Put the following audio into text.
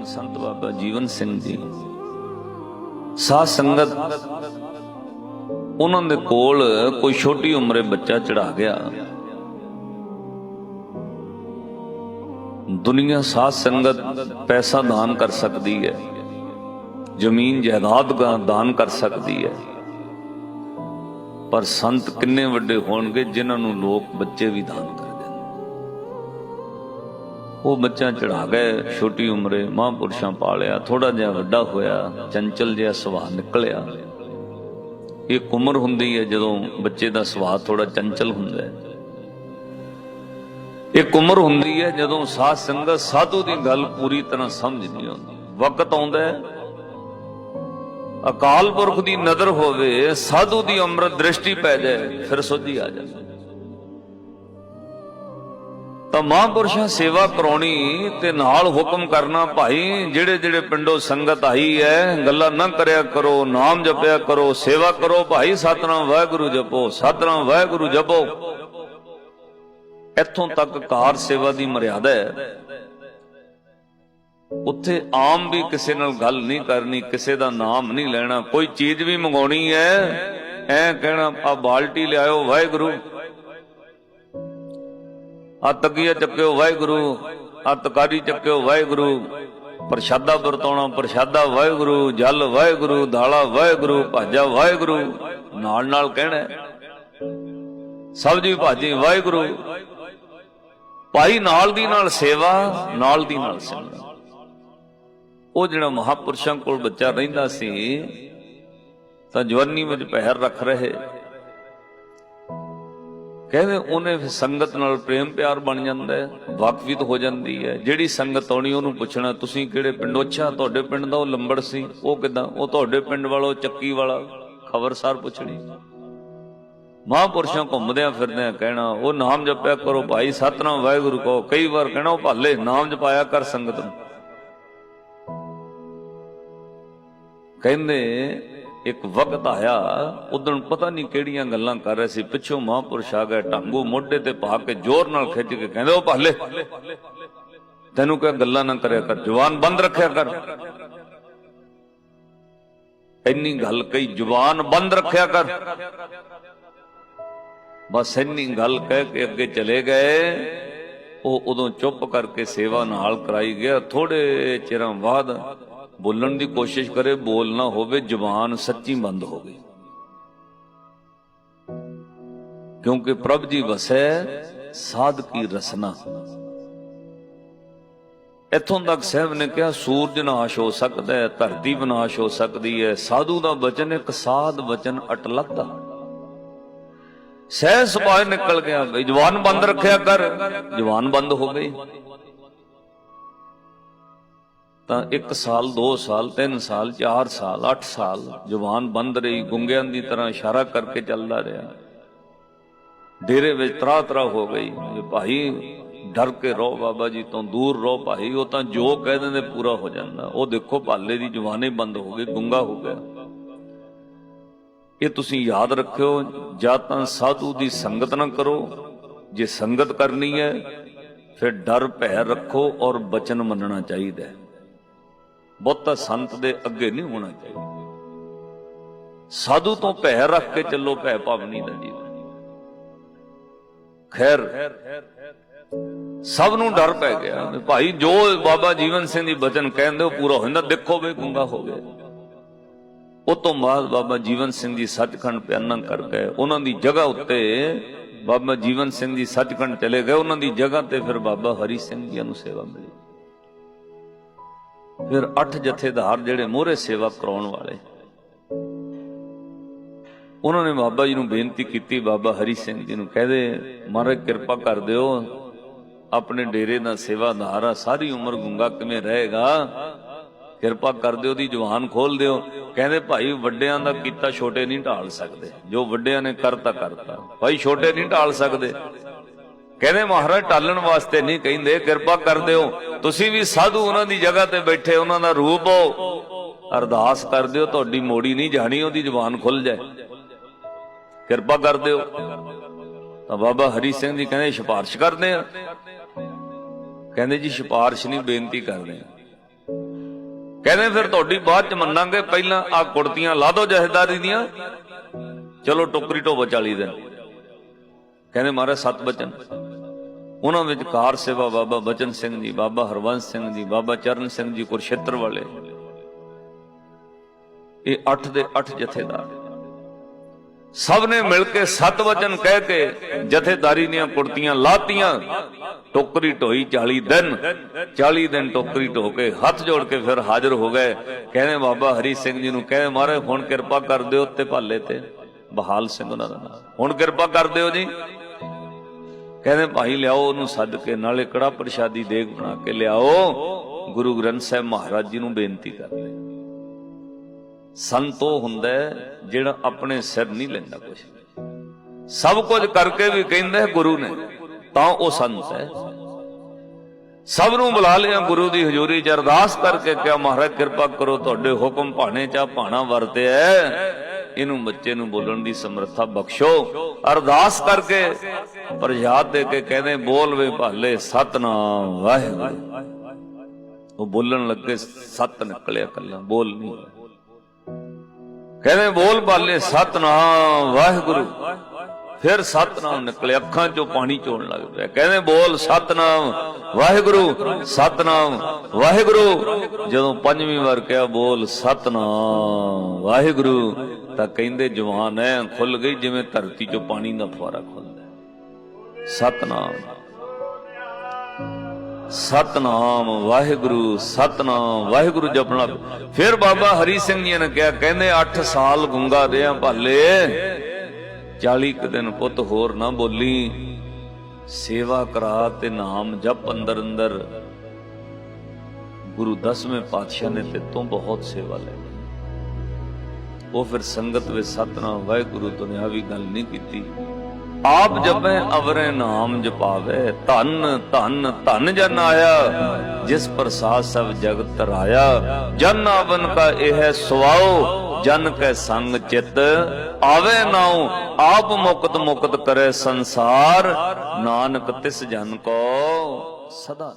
ਧੰਨ ਸੰਤ ਬਾਬਾ ਜੀਵਨ ਸਿੰਘ ਜੀ। ਸਾਧ ਸੰਗਤ, ਉਹਨਾਂ ਦੇ ਕੋਲ ਕੋਈ ਛੋਟੀ ਉਮਰੇ ਬੱਚਾ ਚੜਾ ਗਿਆ। ਦੁਨੀਆ ਸਾਧ ਸੰਗਤ ਪੈਸਾ ਦਾਨ ਕਰ ਸਕਦੀ ਹੈ। ਜ਼ਮੀਨ ਜਾਇਦਾਦ ਦਾਨ ਕਰ ਸਕਦੀ ਹੈ। ਪਰ ਸੰਤ ਕਿੰਨੇ ਵੱਡੇ ਹੋਣਗੇ ਜਿਨ੍ਹਾਂ ਨੂੰ ਲੋਕ ਬੱਚੇ ਵੀ ਦਾਨ ਉਹ ਬੱਚਾ ਚੜਾ ਗਏ, ਛੋਟੀ ਉਮਰੇ ਮਹਾਂਪੁਰਸ਼ਾਂ ਪਾਲਿਆ ਥੋੜਾ ਜਿਹਾ ਵੱਡਾ ਹੋਇਆ, ਚੰਚਲ ਜਿਹਾ ਸੁਭਾਅ ਨਿਕਲਿਆ। ਇਹ ਉਮਰ ਹੁੰਦੀ ਹੈ ਜਦੋਂ ਬੱਚੇ ਦਾ ਸੁਭਾਅ ਥੋੜਾ ਚੰਚਲ ਹੁੰਦਾ ਹੈ। ਇੱਕ ਉਮਰ ਹੁੰਦੀ ਹੈ ਜਦੋਂ ਸਾਧ ਸੰਗਤ ਸਾਧੂ ਦੀ ਗੱਲ ਪੂਰੀ ਤਰ੍ਹਾਂ ਸਮਝ ਨਹੀਂ ਆਉਂਦੀ। ਵਕਤ ਆਉਂਦਾ ਹੈ। ਅਕਾਲ ਪੁਰਖ ਦੀ ਨਜ਼ਰ ਹੋਵੇ, ਸਾਧੂ ਦੀ ਅੰਮ੍ਰਿਤ ਦ੍ਰਿਸ਼ਟੀ ਪੈ ਜਾਏ, ਫਿਰ ਸੋਝੀ ਆ ਜਾਂਦੀ। ਤਾਂ ਮਹਾਂਪੁਰਸ਼ਾਂ ਸੇਵਾ ਕਰਾਉਣੀ ਤੇ ਨਾਲ ਹੁਕਮ ਕਰਨਾ ਭਾਈ, ਜਿਹੜੇ ਜਿਹੜੇ ਪਿੰਡੋਂ ਸੰਗਤ ਆਈ ਹੈ ਗੱਲਾਂ ਨਾ ਕਰਿਆ ਕਰੋ, ਨਾਮ ਜਪਿਆ ਕਰੋ, ਸੇਵਾ ਕਰੋ ਭਾਈ, ਸਤਨਾਮ ਵਾਹਿਗੁਰੂ ਜਪੋ, ਸਤਨਾਮ ਵਾਹਿਗੁਰੂ ਜਪੋ। ਇੱਥੋਂ ਤੱਕ ਕਾਰ ਸੇਵਾ ਦੀ ਮਰਿਆਦਾ ਹੈ ਉੱਥੇ ਆਮ ਵੀ ਕਿਸੇ ਨਾਲ ਗੱਲ ਨਹੀਂ ਕਰਨੀ, ਕਿਸੇ ਦਾ ਨਾਮ ਨਹੀਂ ਲੈਣਾ, ਕੋਈ ਚੀਜ਼ ਵੀ ਮੰਗਾਉਣੀ ਹੈ ਐ ਕਹਿਣਾ ਆ ਬਾਲਟੀ ਲਿਆਇਓ ਵਾਹਿਗੁਰੂ। ਆ ਤਕੀਆ ਚੱਕਿਓ ਵਾਹਿਗੁਰੂ ਆ ਤਕਾਰੀ ਚੱਕਿਓ ਵਾਹਿਗੁਰੂ, ਪ੍ਰਸ਼ਾਦਾ ਵਰਤਾਉਣਾ, ਪ੍ਰਸ਼ਾਦਾ ਵਾਹਿਗੁਰੂ, ਜਲ ਵਾਹਿਗੁਰੂ ਦਾਲਾ ਵਾਹਿਗੁਰੂ, ਭਾਜਾ ਵਾਹਿਗੁਰੂ, ਨਾਲ ਨਾਲ ਕਹਿਣਾ ਸਬਜੀ ਭਾਜੀ ਵਾਹਿਗੁਰੂ, ਭਾਈ ਨਾਲ ਦੀ ਨਾਲ ਸੇਵਾ, ਨਾਲ ਦੀ ਨਾਲ ਸੇਵਾ। ਉਹ ਜਿਹੜਾ ਮਹਾਪੁਰਸ਼ਾਂ ਕੋਲ ਬੱਚਾ ਰਹਿੰਦਾ ਸੀ, ਤਾਂ ਜਵਾਨੀ ਵਿੱਚ ਪਹਿਰ ਰੱਖ ਰਹੇ। ਕਹਿੰਦੇ ਉਹਨੇ ਸੰਗਤ ਨਾਲ ਪ੍ਰੇਮ ਪਿਆਰ ਬਣ ਜਾਂਦਾ ਹੈ ਵਾਕਫੀਤ ਹੋ ਜਾਂਦੀ ਹੈ। ਜਿਹੜੀ ਸੰਗਤ ਆਉਣੀ ਉਹਨੂੰ ਪੁੱਛਣਾ, ਤੁਸੀਂ ਕਿਹੜੇ ਪਿੰਡੋਂ ਅੱਛਾ, ਤੁਹਾਡੇ ਪਿੰਡ ਦਾ ਉਹ ਲੰਬੜ ਸੀ। ਉਹ ਕਿਦਾਂ? ਉਹ ਤੁਹਾਡੇ ਪਿੰਡ ਵਾਲੋ ਚੱਕੀ ਵਾਲਾ। ਖਬਰਸਾਰ ਪੁੱਛਣੀ। ਮਹਾਂਪੁਰਸ਼ਾਂ ਘੁੰਮਦਿਆਂ ਫਿਰਦਿਆਂ ਕਹਿਣਾ, ਉਹ ਨਾਮ ਜਪਿਆ ਕਰੋ ਭਾਈ, ਸਤਨਾਮ ਵਾਹਿਗੁਰੂ ਕਹੋ। ਕਈ ਵਾਰ ਕਹਿਣਾ, ਉਹ ਭਾਲੇ, ਨਾਮ ਜਪਾਇਆ ਕਰ ਸੰਗਤ ਨੂੰ। ਕਹਿੰਦੇ ਇੱਕ ਵਕਤ ਆਇਆ, ਉਦੋਂ ਪਤਾ ਨਹੀਂ ਕਿਹੜੀਆਂ ਗੱਲਾਂ ਕਰ ਰਹੇ ਸੀ। ਪਿੱਛੋਂ ਮਹਾਂਪੁਰਸ਼ ਆ ਗਏ, ਢਾਂਗੂ ਮੋਢੇ ਤੇ ਪਾ ਕੇ ਜ਼ੋਰ ਨਾਲ ਖਿੱਚ ਕੇ ਕਹਿੰਦੇ, ਉਹ ਭਾਲੇ, ਤੈਨੂੰ ਕਿਹਾ ਗੱਲਾਂ ਨਾ ਕਰਿਆ ਕਰ, ਜ਼ੁਬਾਨ ਬੰਦ ਰੱਖਿਆ ਕਰ। ਇੰਨੀ ਗੱਲ ਕਹੀ, ਜ਼ੁਬਾਨ ਬੰਦ ਰੱਖਿਆ ਕਰ। ਬਸ ਇੰਨੀ ਗੱਲ ਕਹਿ ਕੇ ਅੱਗੇ ਚਲੇ ਗਏ। ਉਹ ਉਦੋਂ ਚੁੱਪ ਕਰਕੇ ਸੇਵਾ ਨਾਲ ਕਰਾਈ ਗਿਆ ਥੋੜੇ ਚਿਰਾਂ ਬਾਅਦ ਬੋਲਣ ਦੀ ਕੋਸ਼ਿਸ਼ ਕਰੇ, ਬੋਲ ਨਾ ਹੋਵੇ, ਜ਼ੁਬਾਨ ਸੱਚੀ ਬੰਦ ਹੋ ਗਈ। ਕਿਉਂਕਿ ਪ੍ਰਭ ਜੀ ਵਸੈ, ਸਾਧ ਕੀ ਰਸਨਾ। ਇੱਥੋਂ ਤੱਕ ਸਾਹਿਬ ਨੇ ਕਿਹਾ, ਸੂਰਜ ਨਾਸ਼ ਹੋ ਸਕਦਾ ਹੈ, ਧਰਤੀ ਵਿਨਾਸ਼ ਹੋ ਸਕਦੀ ਹੈ। ਸਾਧੂ ਦਾ ਵਚਨ, ਇੱਕ ਸਾਧ ਵਚਨ ਅਟਲਤ ਦਾ ਸਹਿ ਸੁਭਾਅ ਨਿਕਲ ਗਿਆ, ਜਵਾਨ ਬੰਦ ਰੱਖਿਆ ਕਰ, ਜਵਾਨ ਬੰਦ ਹੋ ਗਈ। ਤਾਂ 1 ਸਾਲ 2 ਸਾਲ 3 ਸਾਲ 4 ਸਾਲ 8 ਸਾਲ ਜ਼ੁਬਾਨ ਬੰਦ ਰਹੀ, ਗੁੰਗਿਆਂ ਦੀ ਤਰ੍ਹਾਂ ਇਸ਼ਾਰਾ ਕਰਕੇ ਚੱਲਦਾ ਰਿਹਾ। ਡੇਰੇ ਵਿੱਚ ਤਰਾ ਤਰਾ ਹੋ ਗਈ। ਭਾਈ, ਡਰ ਕੇ ਰਹੋ ਬਾਬਾ ਜੀ, ਤੋਂ ਦੂਰ ਰਹੋ ਭਾਈ, ਉਹ ਤਾਂ ਜੋ ਕਹਿ ਦਿੰਦੇ ਪੂਰਾ ਹੋ ਜਾਂਦਾ। ਉਹ ਦੇਖੋ, ਭਾਲੇ ਦੀ ਜ਼ੁਬਾਨ ਹੀ ਬੰਦ ਹੋ ਗਈ ਗੁੰਗਾ ਹੋ ਗਿਆ। ਇਹ ਤੁਸੀਂ ਯਾਦ ਰੱਖਿਓ, ਜਾਂ ਤਾਂ ਸਾਧੂ ਦੀ ਸੰਗਤ ਨਾ ਕਰੋ। ਜੇ ਸੰਗਤ ਕਰਨੀ ਹੈ, ਫਿਰ ਡਰ, ਭੈ ਰੱਖੋ ਔਰ ਬਚਨ ਮੰਨਣਾ ਚਾਹੀਦਾ ਹੈ। ਬਹੁਤਾ ਸੰਤ ਦੇ ਅੱਗੇ ਨਹੀਂ ਹੋਣਾ ਚਾਹੀਦਾ। ਸਾਧੂ ਤੋਂ ਭੈ ਰੱਖ ਕੇ ਚੱਲੋ, ਭੈ ਭਵਨੀ ਦਾ ਜੀਵਨ। ਖੈਰ, ਸਭ ਨੂੰ ਡਰ ਪੈ ਗਿਆ ਭਾਈ ਜੋ ਬਾਬਾ ਜੀਵਨ ਸਿੰਘ ਦੀ ਬਚਨ ਕਹਿੰਦੇ ਉਹ ਪੂਰਾ ਹੋ ਜਾਂਦਾ ਦੇਖੋ ਵੇ ਗੁੰਗਾ ਹੋ ਗਿਆ। ਉਹ ਤੋਂ ਬਾਅਦ ਬਾਬਾ ਜੀਵਨ ਸਿੰਘ ਜੀ ਸੱਚਖੰਡ ਪਿਆਨਾ ਕਰ ਗਏ। ਉਹਨਾਂ ਦੀ ਜਗ੍ਹਾ ਉੱਤੇ ਬਾਬਾ ਜੀਵਨ ਸਿੰਘ ਜੀ ਸੱਚਖੰਡ ਚਲੇ ਗਏ। ਉਹਨਾਂ ਦੀ ਜਗ੍ਹਾ ਤੇ ਫਿਰ ਬਾਬਾ ਹਰੀ ਸਿੰਘ ਜੀ ਨੂੰ ਸੇਵਾ ਮਿਲੀ। ਫਿਰ ਅੱਠ ਜਥੇਦਾਰ ਜਿਹੜੇ ਮੋਹਰੇ ਸੇਵਾ ਕਰਾਉਣ ਵਾਲੇ। ਉਹਨਾਂ ਨੇ ਬਾਬਾ ਜੀ ਨੂੰ ਬੇਨਤੀ ਕੀਤੀ, ਬਾਬਾ ਹਰੀ ਸਿੰਘ ਜੀ ਨੂੰ ਕਹਦੇ ਮਹਾਰਾਜ, ਕਿਰਪਾ ਕਰ ਦਿਓ, ਆਪਣੇ ਡੇਰੇ ਦਾ ਸੇਵਾਦਾਰ ਆ, ਸਾਰੀ ਉਮਰ ਗੁੰਗਾ ਕਿਵੇਂ ਰਹੇਗਾ? ਕਿਰਪਾ ਕਰ ਦਿਓ ਦੀ ਜਵਾਨ ਖੋਲ ਦਿਓ। ਕਹਿੰਦੇ, ਭਾਈ, ਵੱਡਿਆਂ ਦਾ ਕੀਤਾ ਛੋਟੇ ਨਹੀਂ ਢਾਲ ਸਕਦੇ। ਜੋ ਵੱਡਿਆਂ ਨੇ ਕਰਤਾ ਕਰਤਾ। ਭਾਈ, ਛੋਟੇ ਨਹੀਂ ਢਾਲ ਸਕਦੇ। ਕਹਿੰਦੇ ਮਹਾਰਾਜ, ਟਾਲਣ ਵਾਸਤੇ ਨਹੀਂ ਕਹਿੰਦੇ, ਕਿਰਪਾ ਕਰ ਦਿਓ। ਤੁਸੀਂ ਵੀ ਸਾਧੂ ਉਹਨਾਂ ਦੀ ਜਗ੍ਹਾ ਤੇ ਬੈਠੇ, ਉਹਨਾਂ ਦਾ ਰੂਪ ਹੋ। ਅਰਦਾਸ ਕਰ ਦਿਓ, ਤੁਹਾਡੀ ਮੋੜੀ ਨਹੀਂ ਜਾਣੀ, ਉਹਦੀ ਜ਼ੁਬਾਨ ਖੁੱਲ ਜਾਏ। ਕਿਰਪਾ ਕਰ ਦਿਓ। ਤਾਂ ਬਾਬਾ ਹਰੀ ਸਿੰਘ ਜੀ ਕਹਿੰਦੇ, ਸਿਫਾਰਿਸ਼ ਕਰਦੇ ਆ। ਕਹਿੰਦੇ, ਜੀ, ਸਿਫਾਰਿਸ਼ ਨਹੀਂ, ਬੇਨਤੀ ਕਰਦੇ ਆ। ਕਹਿੰਦੇ, ਫਿਰ ਤੁਹਾਡੀ ਬਾਅਦ ਚ ਮੰਨਾਂਗੇ, ਪਹਿਲਾਂ ਆ ਕੁੜਤੀਆਂ ਲਾ ਦੋ ਜਹੇਦਾਰੀ ਦੀਆਂ। ਚਲੋ, ਟੋਕਰੀ ਢੋਵੋ 40 ਦਿਨ। ਕਹਿੰਦੇ, ਮਹਾਰਾਜ, ਸਤ ਬਚਨ। ਉਹਨਾਂ ਵਿੱਚ ਕਾਰ ਸੇਵਾ ਬਾਬਾ ਬਚਨ ਸਿੰਘ ਜੀ, ਬਾਬਾ ਹਰਵੰਸ ਸਿੰਘ ਜੀ, ਬਾਬਾ ਚਰਨ ਸਿੰਘ ਜੀ ਕੁਰਸ਼ੇਤਰ ਵਾਲੇ। ਇਹ 8 ਦੇ 8 ਜਥੇਦਾਰ। ਸਭ ਨੇ ਮਿਲ ਕੇ ਸਤ ਵਚਨ ਕਹਿ ਕੇ ਜਥੇਦਾਰੀ ਦੀਆਂ ਕੁੜਤੀਆਂ ਲਾਤੀਆਂ। ਟੋਕਰੀ ਢੋਈ 40 ਦਿਨ। 40 ਦਿਨ ਟੋਕਰੀ ਢੋ ਕੇ ਹੱਥ ਜੋੜ ਕੇ ਫਿਰ ਹਾਜ਼ਰ ਹੋ ਗਏ। ਕਹਿੰਦੇ ਬਾਬਾ ਹਰੀ ਸਿੰਘ ਜੀ ਨੂੰ ਕਹਿੰਦੇ ਮਹਾਰਾਜ, ਹੁਣ ਕਿਰਪਾ ਕਰ ਦਿਓ ਤੇ ਭਾਲੇ ਤੇ। ਬਹਾਲ ਸਿੰਘ ਉਹਨਾਂ ਦਾ ਹੁਣ ਕਿਰਪਾ ਕਰ ਦਿਓ ਜੀ। ਕਹਿੰਦੇ, ਭਾਈ ਲਿਆਓ ਉਹਨੂੰ ਸੱਦ ਕੇ, ਨਾਲੇ ਕੜਾ ਪ੍ਰਸ਼ਾਦੀ ਦੇਗ ਬਣਾ ਕੇ ਲਿਆਓ। ਗੁਰੂ ਗ੍ਰੰਥ ਸਾਹਿਬ ਮਹਾਰਾਜ ਜੀ ਨੂੰ ਬੇਨਤੀ ਕਰਦੇ ਸੰਤ ਉਹ ਹੁੰਦਾ ਜਿਹੜਾ ਆਪਣੇ ਸਿਰ ਨਹੀਂ ਲੈਂਦਾ ਕੁਝ ਸਭ ਕੁਝ ਕਰਕੇ ਵੀ ਕਹਿੰਦਾ ਗੁਰੂ ਨੇ, ਤਾਂ ਉਹ ਸੰਤ ਹੈ। ਸਭ ਨੂੰ ਬੁਲਾ ਲਿਆ ਗੁਰੂ ਦੀ ਹਜ਼ੂਰੀ 'ਚ, ਅਰਦਾਸ ਕਰਕੇ ਕਿਹਾ, ਮਹਾਰਾਜ, ਕਿਰਪਾ ਕਰੋ, ਤੁਹਾਡੇ ਹੁਕਮ ਭਾਣੇ 'ਚ ਭਾਣਾ ਵਰਤਿਆ ਇਹਨੂੰ ਬੱਚੇ ਨੂੰ ਬੋਲਣ ਦੀ ਸਮਰੱਥਾ ਬਖਸ਼ੋ। ਅਰਦਾਸ ਕਰਕੇ ਪ੍ਰਜਾਤ ਦੇ ਕੇ ਕਹਿੰਦੇ, ਬੋਲ ਵੇ ਭਾਲੇ ਸਤਨਾਮ, ਵਾਹਿਗੁਰੂ। ਉਹ ਬੋਲਣ ਲੱਗੇ, ਸਤ ਨਿਕਲਿਆ ਕੱਲਾ, ਬੋਲ ਨਹੀਂ ਕਹਿੰਦੇ, ਬੋਲ ਬਾਲੇ ਸਤਨਾਮ, ਵਾਹਿਗੁਰੂ। ਫਿਰ ਸਤਨਾਮ ਨਿਕਲੇ, ਅੱਖਾਂ ਚੋਂ ਪਾਣੀ ਚੋਣ ਲੱਗ ਪਿਆ। ਕਹਿੰਦੇ, ਬੋਲ ਸਤਨਾਮ, ਵਾਹਿਗੁਰੂ ਸਤਨਾਮ, ਵਾਹਿਗੁਰੂ। ਜਦੋਂ ਪੰਜਵੀਂ ਵਾਰ ਕਿਹਾ, ਬੋਲ ਸਤਨਾਮ, ਵਾਹਿਗੁਰੂ। ਤਾਂ ਕਹਿੰਦੇ, ਜਵਾਨ ਐ ਖੁੱਲ ਗਈ ਜਿਵੇਂ ਧਰਤੀ ਚੋਂ ਪਾਣੀ ਦਾ ਫੁਆਰਾ ਖੁੱਲਦਾ ਸਤਨਾਮ। ਸਤਨਾਮ, ਵਾਹਿਗੁਰੂ ਸਤਨਾਮ, ਵਾਹਿਗੁਰੂ ਜਪਣਾ ਫਿਰ ਬਾਬਾ ਹਰੀ ਸਿੰਘ ਜੀ ਨੇ ਕਿਹਾ, ਕਹਿੰਦੇ 8 ਸਾਲ ਗੁੰਗਾ ਰਿਹਾ ਭਾਲੇ। 40 ਕੁ ਦਿਨ ਪੁੱਤ ਹੋਰ ਨਾ ਬੋਲੀ। ਸੇਵਾ ਕਰਾ ਤੇ ਨਾਮ ਜਪ ਅੰਦਰ ਅੰਦਰ ਗੁਰੂ ਦਸਵੇਂ ਪਾਤਸ਼ਾਹ ਨੇ ਤੇ ਤੋਂ ਬਹੁਤ ਸੇਵਾ ਲੈ ਉਹ ਫਿਰ ਸੰਗਤ ਵਿੱਚ ਸਤਨਾਮ ਵਾਹਿਗੁਰੂ ਦੁਨਿਆਵੀ ਗੱਲ ਨਹੀਂ ਕੀਤੀ। ਆਪ ਜਪੈ ਅਵਰੇ ਨਾਮ ਜਪਾਵੇ ਧਨ ਧਨ ਧਨ ਜਨ ਆਇਆ ਜਿਸ ਪ੍ਰਸਾਦ ਸਭ ਜਗਤ ਤਰਾਇਆ। ਜਨ ਆਵਨ ਕਾ ਇਹ ਸੁਆਓ ਜਨ ਕੈ ਸੰਗ ਚਿਤ। ਆਵੇ ਨਾਉ ਆਪ ਮੁਕਤ ਮੁਕਤ ਕਰੇ ਸੰਸਾਰ। ਨਾਨਕ ਤਿਸ ਜਨ ਕੋ ਸਦਾ